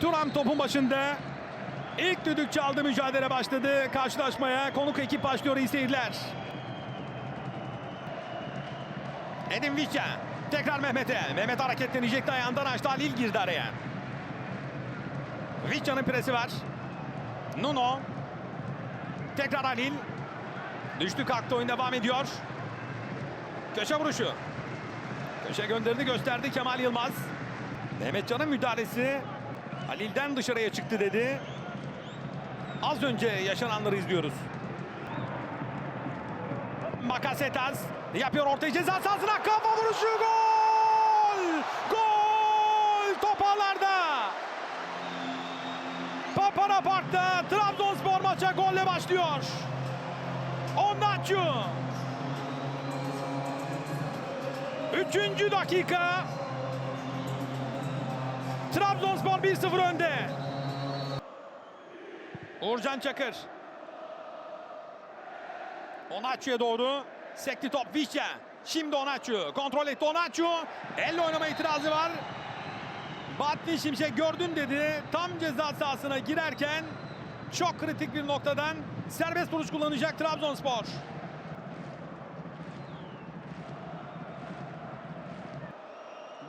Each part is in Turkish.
Turam topun başında. İlk düdük çaldı mücadele başladı. Karşılaşmaya konuk ekip başlıyor iyi seyirler. Edin Vicha. Tekrar Mehmet'e. Mehmet hareketlenecekti ayağından açtı. Halil girdi araya. Vicha'nın presi var. Nuno. Tekrar Halil. Düştü kalktı oyun devam ediyor. Köşe vuruşu. Köşe gönderdi gösterdi Kemal Yılmaz. Mehmetcan'ın müdahalesi Halil'den dışarıya çıktı dedi. Az önce yaşananları izliyoruz. Makasetas yapıyor orta ceza sahasına kafa vuruşu gol! Gol! Top ağlarda. Papara Park'ta Trabzonspor maça golle başlıyor. Ondaçu. Üçüncü dakika. Trabzonspor 1-0 önde. Uğurcan Çakır. Onaçu'ya doğru. Sekti top Vişça. Şimdi Onaçu. Kontrol etti Onaçu. Elle oynama itirazı var. Bahattin Şimşek gördün dedi. Tam ceza sahasına girerken çok kritik bir noktadan serbest vuruş kullanacak Trabzonspor.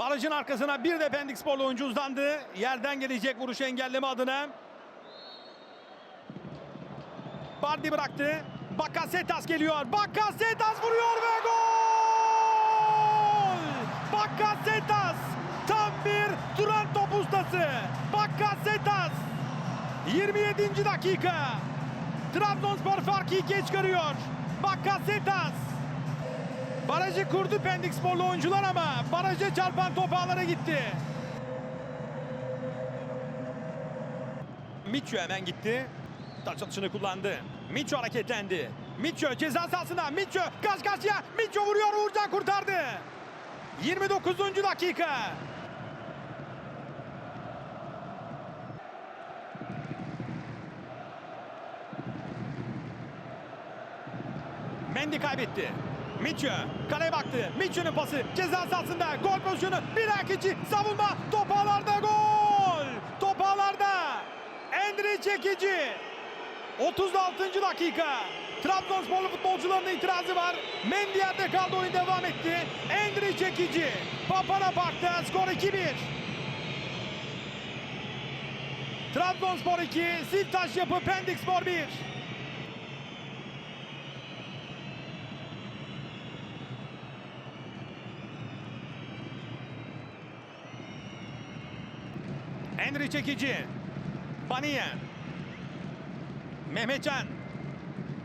Barajın arkasına bir de Pendik Sporlu oyuncu uzandı. Yerden gelecek vuruşu engelleme adına. Bardi bıraktı. Bakasetas geliyor. Bakasetas vuruyor ve gol! Bakasetas tam bir duran top ustası. Bakasetas 27. dakika. Trabzonspor farkı ikiye çıkarıyor. Bakasetas Barajı kurdu Pendik Sporlu oyuncular ama baraja çarpan top ağlara gitti. Miço hemen gitti. Taç atışını kullandı. Miço hareketlendi. Miço ceza sahasında. Miço karşı karşıya. Miço vuruyor. Uğurcan kurtardı. 29. dakika. Mendy kaybetti. Miço kaleye baktı. Miço'nun pası ceza sahasında gol pozisyonu. Bir akici savunma top ağlarda gol. Top ağlarda. Endri çekici. 36. dakika. Trabzonsporlu futbolcuların itirazı var. Mendy yerde kaldı oyun devam etti. Endri çekici. Papara Park'ta skor 2-1. Trabzonspor 2, Siltaş yapı Pendik Spor 1. Henry çekici. Baniye. Mehmetcan.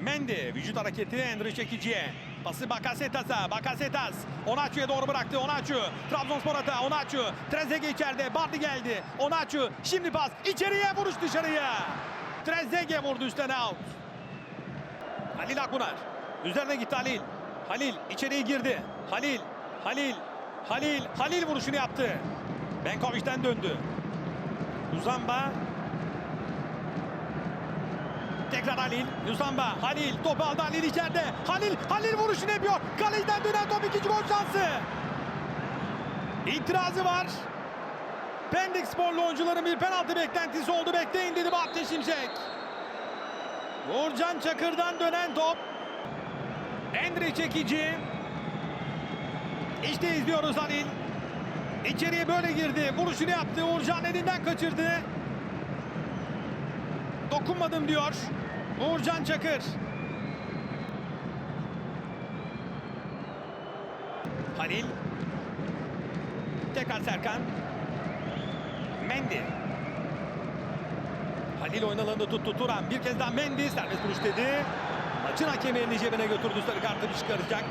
Mendy vücut hareketi Henry çekiciye. Pası Bakasetas'a. Bakasetas. Onaçu'ya doğru bıraktı. Onaçu. Trabzonspor hata. Onaçu. Trezeguet içeride. Bardi geldi. Onaçu. Şimdi pas. İçeriye vuruş dışarıya. Trezeguet vurdu üstten out. Halil Akbunar. Üzerine gitti Halil. Halil içeriye girdi. Halil. Halil. Halil. Halil vuruşunu yaptı. Benkovic'den döndü. Uzamba. Tekrar Halil. Uzamba. Halil. Topu aldı Halil içeride. Halil. Halil vuruşunu yapıyor. Kaleciden dönen top ikinci gol şansı. İtirazı var. Pendik sporlu oyuncuların bir penaltı beklentisi oldu. Bekleyin dedi Bahattin Şimşek. Uğurcan Çakır'dan dönen top. Endri çekici. İşte izliyoruz Halil. İçeriye böyle girdi. Vuruşunu yaptı. Uğurcan elinden kaçırdı. Dokunmadım diyor. Uğurcan Çakır. Halil. Tekrar Serkan. Mendy. Halil oyun alanında tuttu Turan. Bir kez daha Mendy serbest vuruş dedi. Maçın hakemi elini cebine götürdü. Sarı kartı çıkaracak.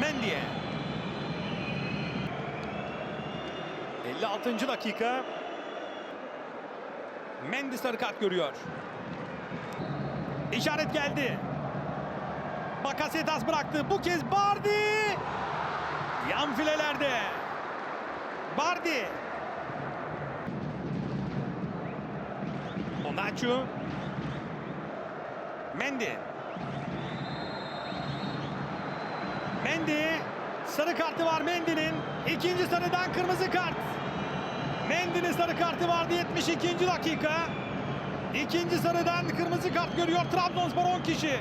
Mendy'ye. 56. dakika. Mendy sarı kart görüyor. İşaret geldi. Bakasetas bıraktı. Bu kez Bardi. Yan filelerde. Bardi. Onaçu. Mendy. Mendy. Sarı kartı var Mendy'nin. İkinci sarıdan kırmızı kart. Mendy'nin sarı kartı vardı 72. dakika. İkinci sarıdan kırmızı kart görüyor Trabzonspor 10 kişi.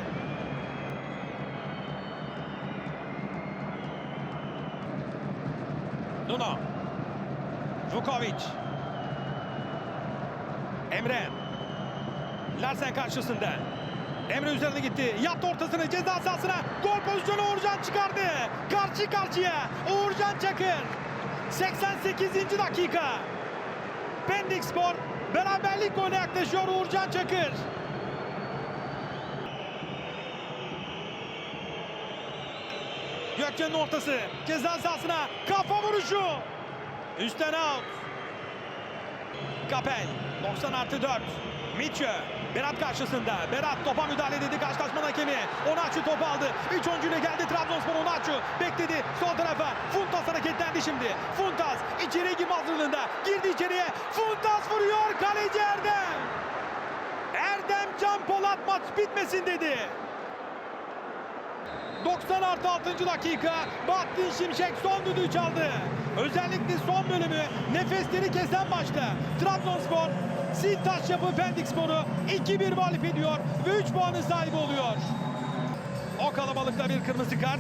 Nuno. Vukovic. Emre. Larsen karşısında. Emre üzerine gitti. Yaptı ortasını ceza sahasına. Gol pozisyonu Uğurcan çıkardı. Karşı karşıya Uğurcan Çakır. 88. dakika. Pendik Spor beraberlik golüne yaklaşıyor Uğurcan Çakır. Gökçe'nin ortası. Ceza sahasına kafa vuruşu. Üstten out. Kapel 90 artı 4. Mitchell Berat karşısında. Berat topa müdahale dedi karşılaşma hakemi. Onaçu topu aldı. 3 oyuncuyla geldi Trabzonspor Onaçu. Bekledi sol tarafa. Funtas hareketlendi şimdi. Funtas içeriye girme hazırlığında. Girdi içeriye. Funtas vuruyor kaleci Erdem. Erdem Can Polat maç bitmesin dedi. 90 artı 6. dakika Bahattin Şimşek son düdüğü çaldı. Özellikle son bölümü nefesleri kesen maçta Trabzonspor Sintaş yapı Pendik Spor'u 2-1 mağlup ediyor ve 3 puanın sahibi oluyor. O kalabalıkta bir kırmızı kart.